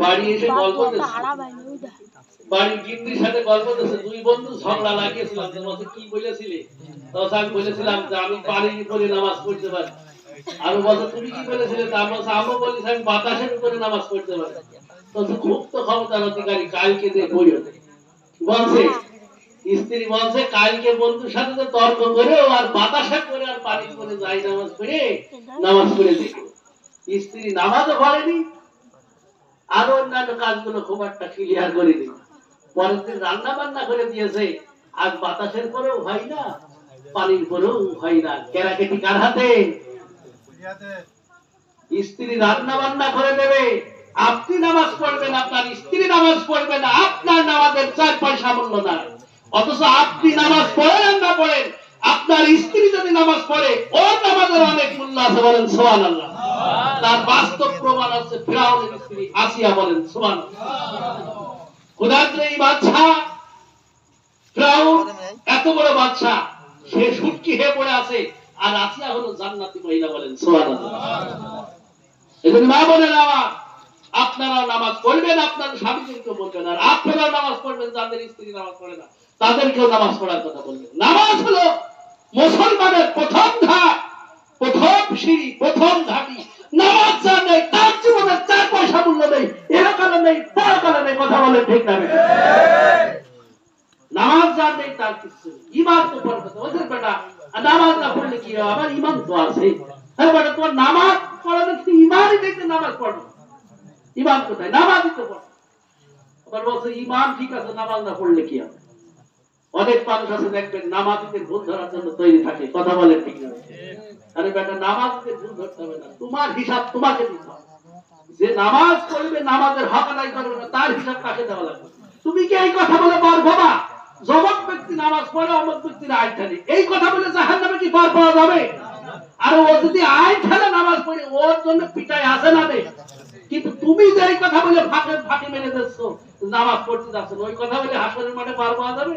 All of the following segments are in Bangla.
বাড়ি এসে গল্প বাড়ির গিন্নির সাথে গল্প দিচ্ছে দুই বন্ধু ঝগড়া লাগিয়েছিলাম। যে কি বলেছিলে? তখন আমি বলেছিলাম যে আমি বাড়ির উপরে নামাজ পড়তে পারি। আর ও বলছে তুমি কি বলেছিলে? তা আমি বলছি বলেছি আমি বাতাসের উপরে নামাজ পড়তে পারি। খুব তো ক্ষমতার অধিকারী কালকে দিয়ে বলছে স্ত্রী বলছে কালকে বন্ধুর সাথে তো তর্ক করে আর বাতাসা করে আর পানি করে যাই নামাজ পড়ে নামাজ পড়ে দেখো স্ত্রী নামাজও পড়েনি আরও অন্যান্য কাজগুলো খুব একটা ক্লিয়ার করে দিই পরের দিন রান্না বান্না করে দিয়েছে। আজ বাতাসের পরেও হয় না পানির পরেও হয় না। কেরাকেটি কার হাতে? স্ত্রী রান্না বান্না করে দেবে। আপনি নামাজ পড়বেন আপনার স্ত্রী নামাজ পড়বে না আপনার নামাজের চার পয়সা মূল্য না অথচ আপনি নামাজ পড়েন না পড়েন আপনার স্ত্রী যদি নামাজ পড়ে ওর নামাজের অনেক মূল্য আছে বলেন সোহান আল্লাহ তার বাস্তব প্রমাণ আছে ফেরাউনের স্ত্রী আসিয়া বলেন সোহান খুদাগ্রে এই বাচ্চা ফেরাউন এত বড় বাচ্চা সে সুটকি হয়ে পড়ে আছে আর আসিয়া হলো জান্নাতি মহিলা বলেন সোহান এজন্য মা বলেন আমার আপনারা নামাজ পড়বেন আপনার স্বামীদেরকে বলবেন আর আপনারা নামাজ পড়বেন যাদের স্ত্রী নামাজ পড়ে না তাদেরকেও নামাজ পড়ার কথা বলবেন। নামাজ হলো মুসলমানের প্রথম ধাপ, প্রথম সিঁড়ি, প্রথম ধাপি। নামাজ নেই, তার জীবনের চার পয়সা মূল্য নেই। এরকালে নেই পরকালে নেই কথা বলে ঠিক না। নামাজ তার কিছু ইমান তো কথা ওদের বেটা নামাজ না পড়লে কি আমার ইমান তো আছে হ্যাঁ বেটা, তোমার নামাজ পড়া দেখছি ইমানই দেখতে নামাজ পড়ো ইমান কোথায়? নামাজই তো পড়ো আবার বলছে ইমান ঠিক আছে, নামাজ না পড়লে কি হবে? অনেক মানুষ আছে দেখবেন নামাজিদের ভুল ধরার জন্য তৈরি থাকে, কথা বলেন ঠিক না। আরে বেটা, নামাজকে ভুল ধরতে হবে না। তোমার হিসাব তোমাকে দিতে হবে। যে নামাজ পড়বে, নামাজের হক আদায় করবে না, তার হিসাব কাকে দেওয়া লাগবে? তুমি কি এই কথা বলে পার বাবা জমক ব্যক্তি নামাজ পড়ে অমক ব্যক্তির আয় ঠানে এই কথা বলে জাহান নামে কি পার পাওয়া যাবে? আর ও যদি আয় ঠানে নামাজ পড়ে, ওর জন্য পিটাই আসে না কিন্তু তুমি যে এই কথা বলে ফাঁকে ফাঁকে মেরে দিচ্ছ, নামাজ পড়তে যাচ্ছ ওই কথা বলে হাসনের মাঠে পার পাওয়া যাবে?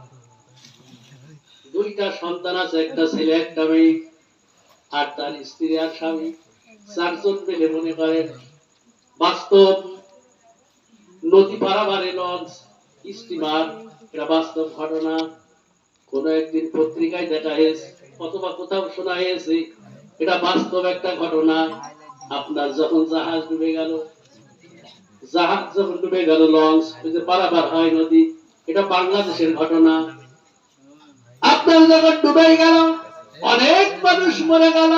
দুইটা সন্তান আছে, একটা ছেলে, একটা মেয়ে, আর তার স্ত্রী আর স্বামী। চারজন পেলে মনে করেন, বাস্তব নদী পারাবারে লঞ্চ স্টিমার এটা বাস্তব ঘটনা। কোন একদিন পত্রিকায় দেখা হয়েছে, অথবা কোথাও শোনা হয়েছে, এটা বাস্তব একটা ঘটনা। আপনার যখন জাহাজ ডুবে গেল, জাহাজ যখন ডুবে গেল, লঞ্চ পারাবার হয় নদী, এটা বাংলাদেশের ঘটনা। আপনার যখন ডুবে গেল, অনেক মানুষ মরে গেল।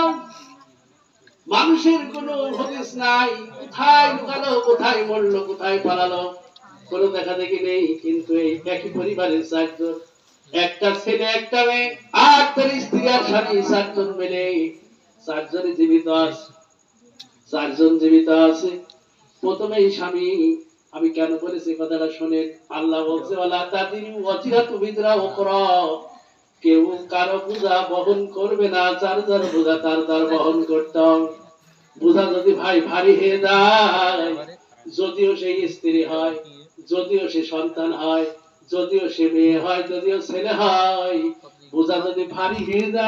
মানুষের কোনো হদিস নাই। কোথায় লুকালো কোথায় মরলো, কোথায় পালালো, কোনো দেখা দেখি নেই। কিন্তু এই একই পরিবারের চারজন, একটা ছেলে, একটা মেয়ে, আর তার স্ত্রী আর স্বামী, চারজন মিলে চারজনে জীবিত আছে। চারজন জীবিত আছে। প্রথমেই স্বামী, আমি কেন বলেছি কথাটা শোনেন? আল্লাহ বলছে, ওয়ালা তাদিন ওয়াজিরা তুমিদরা ওকরা কেউ কারও বোঝা বহন করবে না, যার যার বোঝা তার তার বহন করতাম বোঝা যদি ভাই ভারী হয়ে যায়, যদিও সে স্ত্রী হয়, যদিও সে সন্তান হয়, যদিও সে মেয়ে হয়, যদিও ছেলে হয় বোঝা যদি ভারী হয়ে যায়